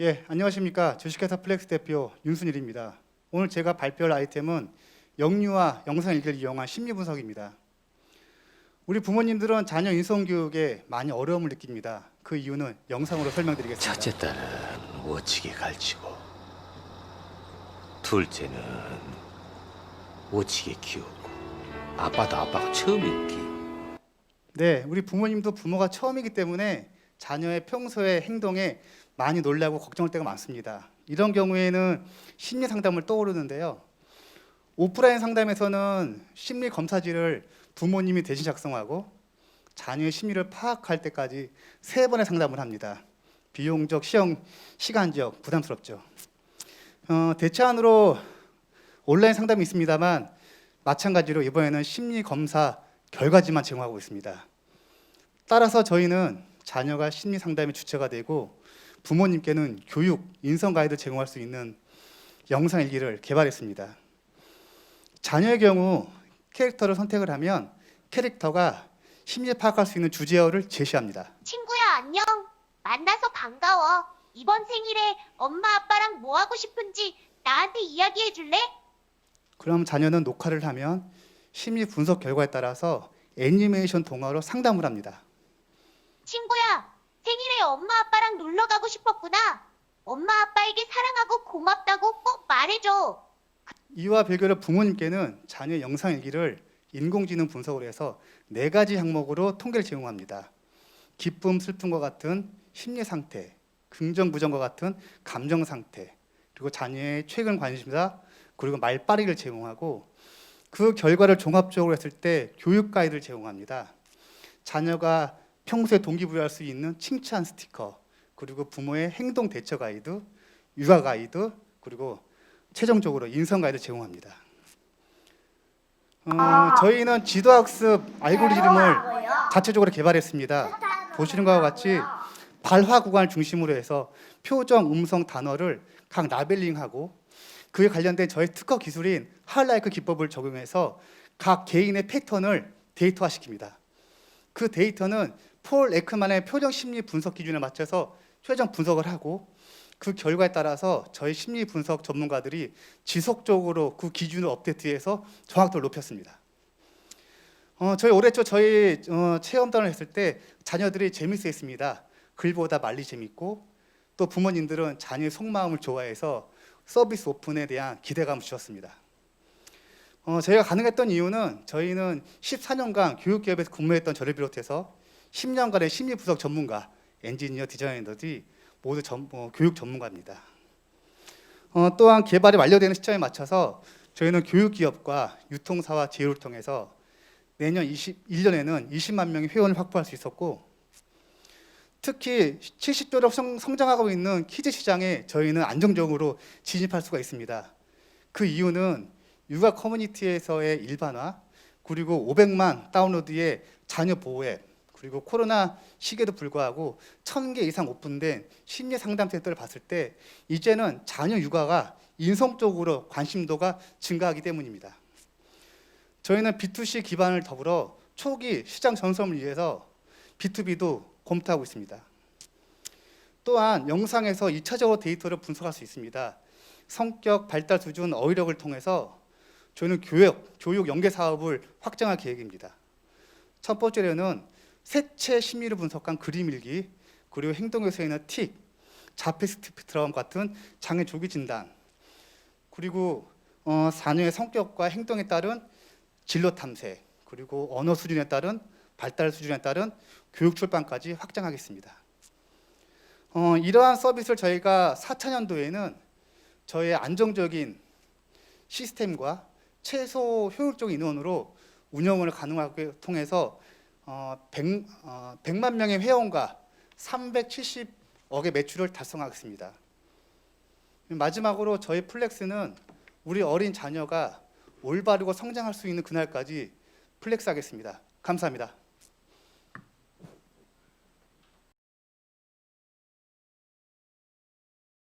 예, 안녕하십니까. 주식회사 플렉스 대표 윤순일입니다. 오늘 제가 발표할 아이템은 영유아 영상 일기를 이용한 심리 분석입니다. 우리 부모님들은 자녀 인성 교육에 많이 어려움을 느낍니다. 그 이유는 영상으로 설명드리겠습니다. 첫째 딸은 오치게 가르치고 둘째는 오치게 키우고 아빠도 아빠가 처음이기 네, 우리 부모님도 부모가 처음이기 때문에 자녀의 평소의 행동에 많이 놀라고 걱정할 때가 많습니다. 이런 경우에는 심리 상담을 떠오르는데요. 오프라인 상담에서는 심리 검사지를 부모님이 대신 작성하고 자녀의 심리를 파악할 때까지 세 번의 상담을 합니다. 비용적, 시형, 시간적 부담스럽죠. 어, 대체안으로 온라인 상담이 있습니다만 마찬가지로 이번에는 심리 검사 결과지만 제공하고 있습니다. 따라서 저희는 자녀가 심리 상담의 주체가 되고 부모님께는 교육, 인성 가이드 제공할 수 있는 영상 일기를 개발했습니다. 자녀의 경우 캐릭터를 선택을 하면 캐릭터가 심리 파악할 수 있는 주제어를 제시합니다. 친구야 안녕. 만나서 반가워. 이번 생일에 엄마 아빠랑 뭐 하고 싶은지 나한테 이야기해 줄래? 그럼 자녀는 녹화를 하면 심리 분석 결과에 따라서 애니메이션 동화로 상담을 합니다. 친구야, 생일에 엄마 아빠랑 놀러 가고 싶었구나. 엄마 아빠에게 사랑하고 고맙다고 꼭 말해줘. 이와 별개로 부모님께는 자녀 영상 일기를 인공지능 분석을 해서 네 가지 항목으로 통계를 제공합니다. 기쁨, 슬픔과 같은 심리 상태, 긍정, 부정과 같은 감정 상태, 그리고 자녀의 최근 관심사, 그리고 말빠리를 제공하고 그 결과를 종합적으로 했을 때 교육 가이드를 제공합니다. 자녀가 평소에 동기부여할 수 있는 칭찬 스티커, 그리고 부모의 행동 대처 가이드, 육아 가이드, 그리고 최종적으로 인성 가이드 제공합니다. 어, 저희는 지도학습 알고리즘을 자체적으로 개발했습니다. 보시는 것과 같이 발화 구간을 중심으로 해서 표정, 음성, 단어를 각 라벨링하고 그에 관련된 저희 특허 기술인 하이라이크 기법을 적용해서 각 개인의 패턴을 데이터화시킵니다. 그 데이터는 폴 에크만의 표정 심리 분석 기준에 맞춰서 최종 분석을 하고 그 결과에 따라서 저희 심리 분석 전문가들이 지속적으로 그 기준을 업데이트해서 정확도를 높였습니다. 어, 저희 올해 초 저희 어, 체험단을 했을 때 자녀들이 재밌어 했습니다. 글보다 말리 재밌고 또 부모님들은 자녀의 속마음을 좋아해서 서비스 오픈에 대한 기대감을 주셨습니다. 어, 저희가 가능했던 이유는 저희는 14년간 교육기업에서 근무했던 저를 비롯해서 10년간의 심리 분석 전문가, 엔지니어, 디자이너들이 모두 전, 어, 교육 전문가입니다. 어, 또한 개발이 완료되는 시점에 맞춰서 저희는 교육 기업과 유통사와 제휴를 통해서 내년 21년에는 20만 명의 회원을 확보할 수 있었고 특히 70도로 성, 성장하고 있는 키즈 시장에 저희는 안정적으로 진입할 수가 있습니다. 그 이유는 육아 커뮤니티에서의 일반화 그리고 500만 다운로드의 자녀 보호 앱 그리고 코로나 시기에도 불구하고 1000개 이상 오픈된 심리 상담 센터를 봤을 때 이제는 자녀 육아가 인성적으로 관심도가 증가하기 때문입니다. 저희는 B2C 기반을 더불어 초기 시장 전섬을 위해서 B2B도 검토하고 있습니다. 또한 영상에서 2차적으로 데이터를 분석할 수 있습니다. 성격, 발달 수준, 어휘력을 통해서 저희는 교육, 교육 연계 사업을 확장할 계획입니다. 첫 번째로는 색채 심리를 분석한 그림 일기, 그리고 행동에서에는 틱, 자폐 스펙트럼 같은 장애 조기 진단, 그리고 어, 자녀의 성격과 행동에 따른 진로 탐색, 그리고 언어 수준에 따른 발달 수준에 따른 교육 출판까지 확장하겠습니다. 어, 이러한 서비스를 저희가 4차 년도에는 저의 안정적인 시스템과 최소 효율적인 인원으로 운영을 가능하게 통해서 어, 100, 어, 100만 명의 회원과 370억의 매출을 달성하겠습니다. 마지막으로 저희 플렉스는 우리 어린 자녀가 올바르고 성장할 수 있는 그날까지 플렉스하겠습니다. 감사합니다.